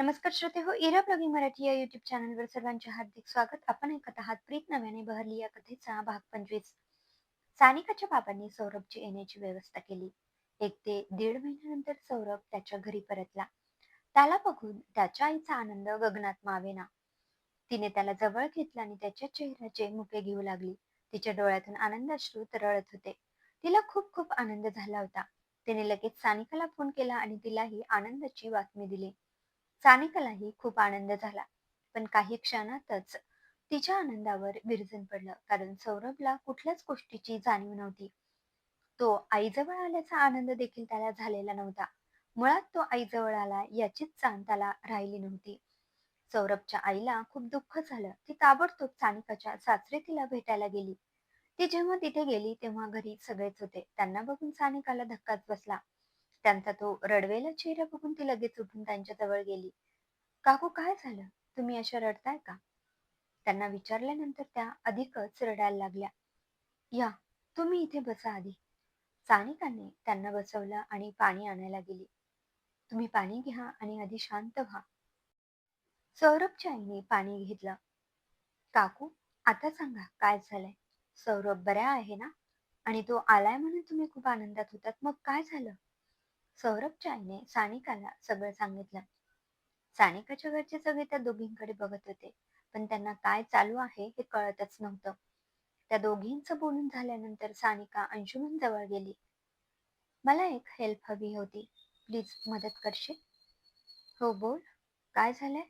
नमस्कार श्रोते हो इरा ब्लॉगिंग मराठी या युट्यूब चॅनलवर सर्वांचे हार्दिक स्वागत. आपण ऐकत आहात प्रीत नव्याने बहरली या कथेचा भाग पंचवीस. सानिकाच्या बाबांनी सौरभची येण्याची व्यवस्था केली. एक ते दीड महिन्यानंतर सौरभ त्याच्या घरी परतला. त्याला बघून त्याच्या आईचा आनंद गगनात मावेना. तिने त्याला जवळ घेतला आणि त्याच्या चेहऱ्याचे मुके घेऊ लागली. तिच्या डोळ्यातून आनंदाश्रू तरळत होते. तिला खूप खूप आनंद झाला होता. तिने लगेच सानिकाला फोन केला आणि तिलाही आनंदाची बातमी दिली. सानिकालाही खूप आनंद झाला. पण काही क्षणातच तिच्या आनंदावर विरजन पडलं. कारण सौरभला कुठल्याच गोष्टीची जाणीव नव्हती. तो आईजवळ आल्याचा आनंद देखील त्याला झालेला नव्हता. मुळात तो आईजवळ आला याचीच जाण त्याला राहिली नव्हती. सौरभच्या आईला खूप दुःख झालं. ती ताबडतोब सानिकाच्या सासरे तिला भेटायला गेली. ती जेव्हा तिथे गेली तेव्हा घरी सगळेच होते. त्यांना बघून सानिकाला धक्काच बसला. त्यांचा तो रडवेला चेहरा बघून ती लगेच उठून त्यांच्या जवळ गेली. काकू काय झालं? तुम्ही अशा रडताय का? त्यांना विचारल्यानंतर त्या अधिकच रडायला लागल्या. या तुम्ही इथे बसा आधी. सानिकाने त्यांना बसवलं आणि पाणी आणायला गेली. तुम्ही पाणी घ्या आणि आधी शांत व्हा. सौरभच्या आईने पाणी घेतलं. काकू आता सांगा काय झालंय? सौरभ बऱ्या आहे ना? आणि तो आलाय म्हणून तुम्ही खूप आनंदात होतात. मग काय झालं? सौरभच्या आईने सानिकाला सगळं सांगितलं. सानिकाच्या घरचे सगळे त्या दोघींकडे बघत होते पण त्यांना काय चालू आहे हे कळतच नव्हतं. त्या दोघींचं बोलून झाल्यानंतर सानिका अंशुमन जवळ गेली. मला एक हेल्प हवी होती. प्लीज मदत करशील? हो बोल. काय झालंय?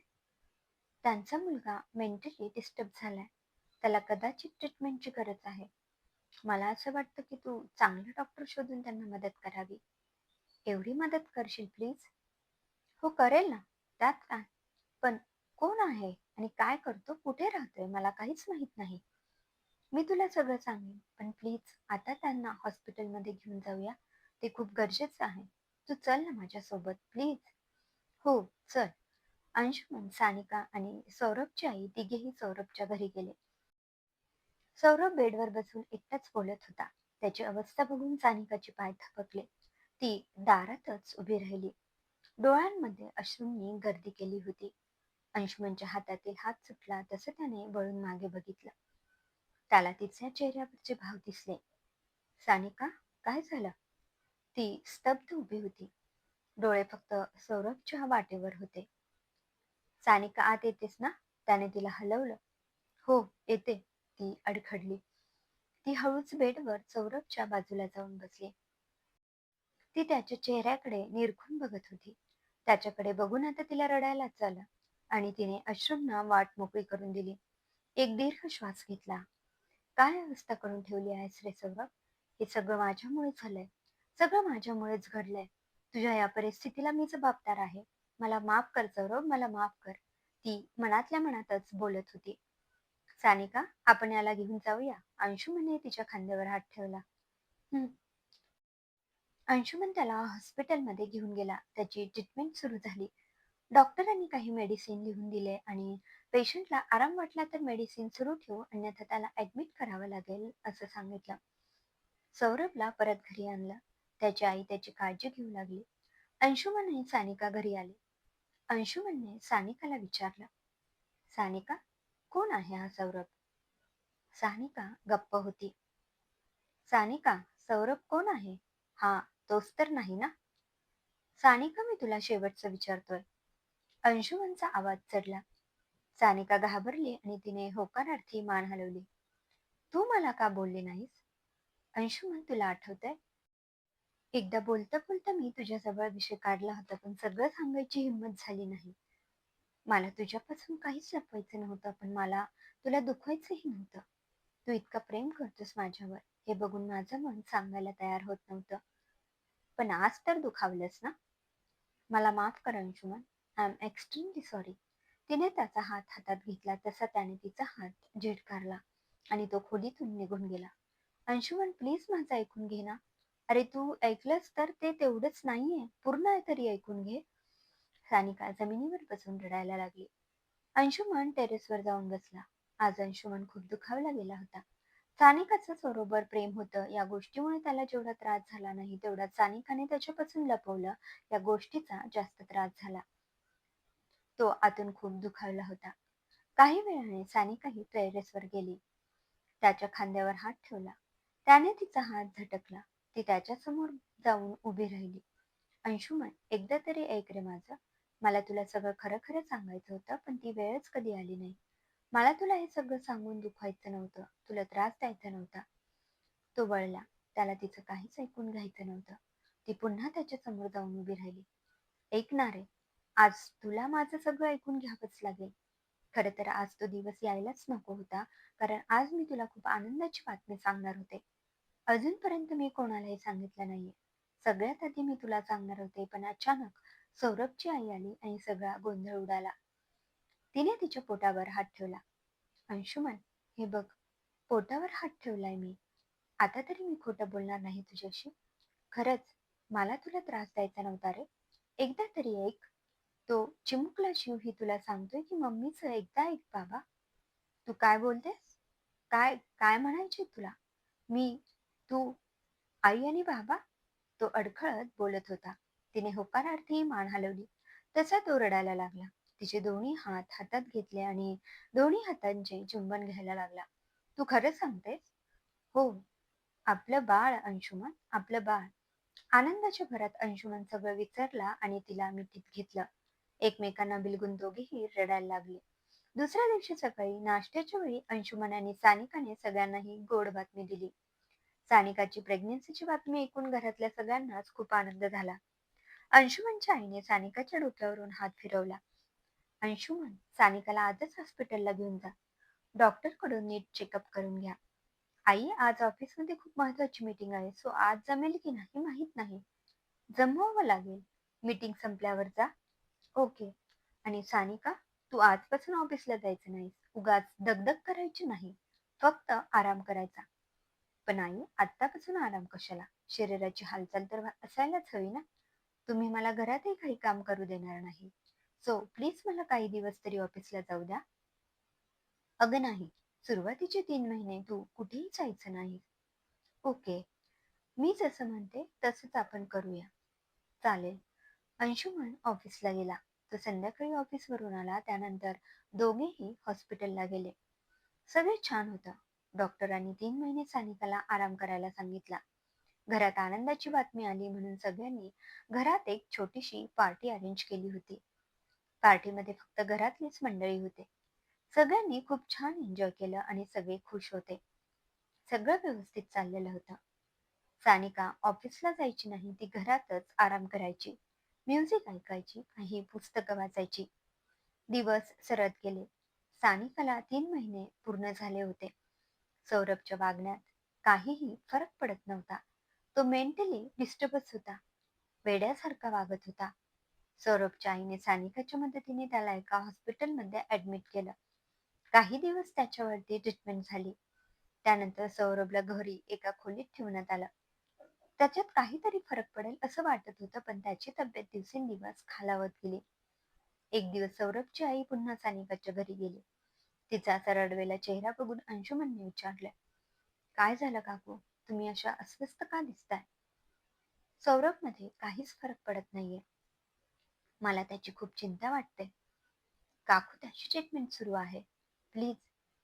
त्यांचा मुलगा मेंटली डिस्टर्ब झालाय. त्याला कदाचित ट्रीटमेंटची गरज आहे. मला असं वाटतं की तू चांगला डॉक्टर शोधून त्यांना मदत करावी. एवढी मदत करशील प्लीज? हो करेल ना. त्यात काय? पण कोण आहे आणि काय करतो? कुठे राहतोय? मला काहीच माहीत नाही. मी तुला सगळं सांगेन. पण प्लीज आता त्यांना हॉस्पिटलमध्ये घेऊन जाऊया. ते खूप गरजेचं आहे. तू चल ना माझ्यासोबत प्लीज. हो चल. अंशुमन सानिका आणि सौरभची आई तिघेही सौरभच्या घरी गेले. सौरभ बेडवर बसून एकटाच बोलत होता. त्याची अवस्था बघून सानिकाचे पाय थपकले ती दारातच उभी राहिली. डोळ्यांमध्ये अश्रूंनी गर्दी केली होती. अंशुमनच्या हातातील हात सुटला तसं त्याने वळून मागे बघितलं. त्याला तिच्या चेहऱ्यावरचे भाव दिसले. सानिका काय झालं? ती स्तब्ध उभी होती. डोळे फक्त सौरभच्या वाटेवर होते. सानिका आत येतेस ना? त्याने तिला हलवलं. हो येते. ती अडखडली. ती हळूच बेडवर सौरभच्या बाजूला जाऊन बसली. ती त्याच्या चेहऱ्याकडे निरखून बघत होती. त्याच्याकडे बघून आता तिला रडायलाच आलं आणि तिने अश्रूंना वाट मोकळी करून दिली. एक दीर्घ श्वास घेतला. काय अवस्था करून ठेवली आहेस रे सौरभ? हे सगळं माझ्यामुळे झालंय. सगळं माझ्यामुळेच घडलंय. तुझ्या या परिस्थितीला मी जबाबदार आहे. मला माफ कर सौरभ मला माफ कर. ती मनातल्या मनातच बोलत होती. सानिका आपण याला घेऊन जाऊया. अंशुमने तिच्या खांद्यावर हात ठेवला. हम्म अंशुमन त्याला हॉस्पिटलमध्ये घेऊन गेला. त्याची ट्रीटमेंट सुरू झाली. डॉक्टरांनी काही मेडिसिन लिहून दिले आणि पेशंटला आराम वाटला तर मेडिसिन सुरू ठेवू अन्यथा त्याला ऍडमिट करावं लागेल असं सांगितलं. सौरभला परत घरी आणलं. त्याची आई त्याची काळजी घेऊ लागली. अंशुमन आणि सानिका घरी आली. अंशुमनने सानिकाला विचारलं सानिका कोण आहे हा सौरभ? सानिका गप्प होती. सानिका सौरभ कोण आहे? हा तोच तर नाही ना? सानिका मी तुला शेवटचं विचारतोय. अंशुमनचा आवाज चढला. सानिका घाबरली आणि तिने होकारार्थी मान हलवली. तू मला का बोलली नाहीस? अंशुमन तुला आठवतंय? एकदा बोलता बोलता मी तुझ्याजवळ विषय काढला होता पण सगळं सांगायची हिंमत झाली नाही. मला तुझ्यापासून काहीच लपवायचं नव्हतं पण मला तुला दुखवायचंही नव्हतं. तू इतका प्रेम करतोस माझ्यावर. हे बघून माझं मन सांगायला तयार होत नव्हतं. पण आज तर दुखावलंस ना? मला माफ कर Anshuman. I am extremely sorry तिने त्याचा हात हातात घेतला तसा त्याने तिचा हात झेटकारला आणि तो खोलीतून निघून गेला. अंशुमन प्लीज माझं ऐकून घे ना. अरे तू ऐकलंस तर ते तेवढंच नाहीये. पूर्ण तरी ऐकून घे. सानिका जमिनीवर बसून रडायला लागली. अंशुमन टेरेसवर जाऊन बसला. आज अंशुमन खूप दुखावला गेला होता. सानिकाचं सरोबर प्रेम होतं. या गोष्टीमुळे त्याला जेवढा त्रास झाला नाही तेवढा सानिकाने त्याच्यापासून लपवलं. या गोष्टीचा जास्त त्रास झाला. तो आतून खूप दुखावला होता. काही वेळाने सानिकाही टेरेसवर गेली. त्याच्या खांद्यावर हात ठेवला. त्याने तिचा हात झटकला. ती त्याच्यासमोर जाऊन उभी राहिली. अंशुमन एकदा तरी ऐक रे माझं. मला तुला सगळं खरं खरं सांगायचं होतं पण ती वेळच कधी आली नाही. मला तुला हे सगळं सांगून दुखवायचं नव्हतं. तुला त्रास द्यायचा नव्हता. तो वळला. त्याला तिचं काहीच ऐकून घ्यायचं नव्हतं. ती पुन्हा त्याच्यासमोर जाऊन उभी राहिली. ऐकणारे आज तुला माझं सगळं ऐकून घ्यावंच लागेल. खरं तर आज तो दिवस यायलाच नको होता कारण आज मी तुला खूप आनंदाची बातमी सांगणार होते. अजूनपर्यंत मी कोणालाही सांगितलं नाहीये. सगळ्यात आधी मी तुला सांगणार होते पण अचानक सौरभची आई आली आणि सगळा गोंधळ उडाला. तिने तिच्या पोटावर हात ठेवला. अंशुमन हे बघ पोटावर हात ठेवलाय मी. आता तरी मी खोटं बोलणार नाही तुझ्याशी. खरंच मला तुला त्रास द्यायचा नव्हता रे. एकदा तरी ऐक तो चिमुकला शिव ही तुला सांगतोय की मम्मीचं एकदा ऐक बाबा. तू काय बोलतेस? काय काय म्हणायचे तुला? मी तू आई आणि बाबा? तो अडखळत बोलत होता. तिने होकारार्थी मान हलवली. तसा तो रडायला लागला. तिचे दोन्ही हात हातात घेतले आणि दोन्ही हातांचे चुंबन घ्यायला लागला. तू खरं सांगतेस? हो. आपलं बाळ अंशुमन आपलं बाळ. आनंदाच्या भरात अंशुमन सगळं विसरला आणि तिला मिठीत घेतलं. एकमेकांना बिलगुन दोघेही रडायला लागले. दुसऱ्या दिवशी सकाळी नाश्त्याच्या वेळी अंशुमन आणि सानिकाने सगळ्यांनाही गोड बातमी दिली. सानिकाची प्रेग्नेन्सीची बातमी ऐकून घरातल्या सगळ्यांनाच खूप आनंद झाला. अंशुमनच्या आईने सानिकाच्या डोक्यावरून हात फिरवला. अंशुमन सानिकाला आजच हॉस्पिटलला घेऊन जा. डॉक्टरकडून नीट चेकअप करून घ्या. आई आज ऑफिसमध्ये खूप महत्वाची मीटिंग आहे सो आज जमेल की नाही माहीत नाही. जमवावं लागेल. मीटिंग संपल्यावर जा. ओके. आणि सानिका तू आजपासून ऑफिसला जायचं नाहीस. उगाच दगदग करायची नाही. फक्त आराम करायचा. पण आई आत्तापासून आराम कशाला? शरीराची हालचाल तर असायलाच हवी ना? तुम्ही मला घरातही काही काम करू देणार नाही. सो प्लीज मला काही दिवस तरी ऑफिसला जाऊ द्या. अगं नाही सुरुवातीचे तीन महिने तू कुठेही जायचं नाही. ओके मी जसं म्हणते तसंच आपण करूया. चालेल. अंशुमन ऑफिसला गेला. तो संध्याकाळी ऑफिसवरून आला त्यानंतर दोघेही हॉस्पिटलला गेले. सगळे छान होतं. डॉक्टरांनी तीन महिने सानिकाला आराम करायला सांगितला. घरात आनंदाची बातमी आली म्हणून सगळ्यांनी घरात एक छोटीशी पार्टी अरेंज केली होती. पार्टीमध्ये फक्त घरातलीच मंडळी होते. सगळ्यांनी खूप छान एन्जॉय केलं आणि सगळे खुश होते. सगळं व्यवस्थित चाललेलं होतं. सानिका ऑफिसला जायची नाही ती घरातच आराम करायची. म्युझिक ऐकायची काही पुस्तकं वाचायची. दिवस सरत गेले. सानिकाला तीन महिने पूर्ण झाले होते. सौरभच्या वागण्यात काहीही फरक पडत नव्हता. तो मेंटली डिस्टर्बच होता. वेड्यासारखा वागत होता. सौरभच्या आईने सानिकाच्या मदतीने त्याला एका हॉस्पिटलमध्ये ऍडमिट केलं. काही दिवस त्याच्यावरती ट्रीटमेंट झाली. त्यानंतर सौरभला घरी एका खोलीत ठेवण्यात आलं. त्याच्यात काहीतरी फरक पडेल असं वाटत होतं पण त्याची तब्येत दिवसेंदिवस खालावत गेली. एक दिवस सौरभची आई पुन्हा सानिकाच्या घरी गेली. तिचा असा रडवेला चेहरा बघून अंशुमनने विचारलं काय झालं काकू? तुम्ही अशा अस्वस्थ का दिसताय? सौरभमध्ये काहीच फरक पडत नाहीये. मला त्याची खूप चिंता वाटते. काकू त्याची ट्रीटमेंट सुरू आहे. प्लीज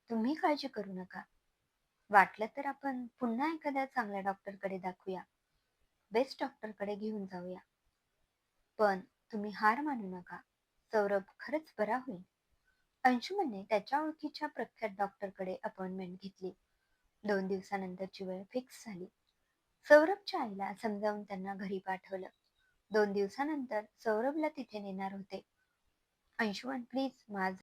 तुम्ही काळजी करू नका. वाटलं तर आपण पुन्हा एखाद्या चांगल्या डॉक्टरकडे दाखवूया. बेस्ट डॉक्टरकडे घेऊन जाऊया. पण तुम्ही हार मानू नका. सौरभ खरंच बरा होईल. अंशुमनने त्याच्या ओळखीच्या प्रख्यात डॉक्टरकडे अपॉइंटमेंट घेतली. दोन दिवसानंतरची वेळ फिक्स झाली. सौरभच्या आईला समजावून त्यांना घरी पाठवलं. दोन दिवसानंतर सौरभला तिथे नेणार होते. अंशुमन प्लीज माझं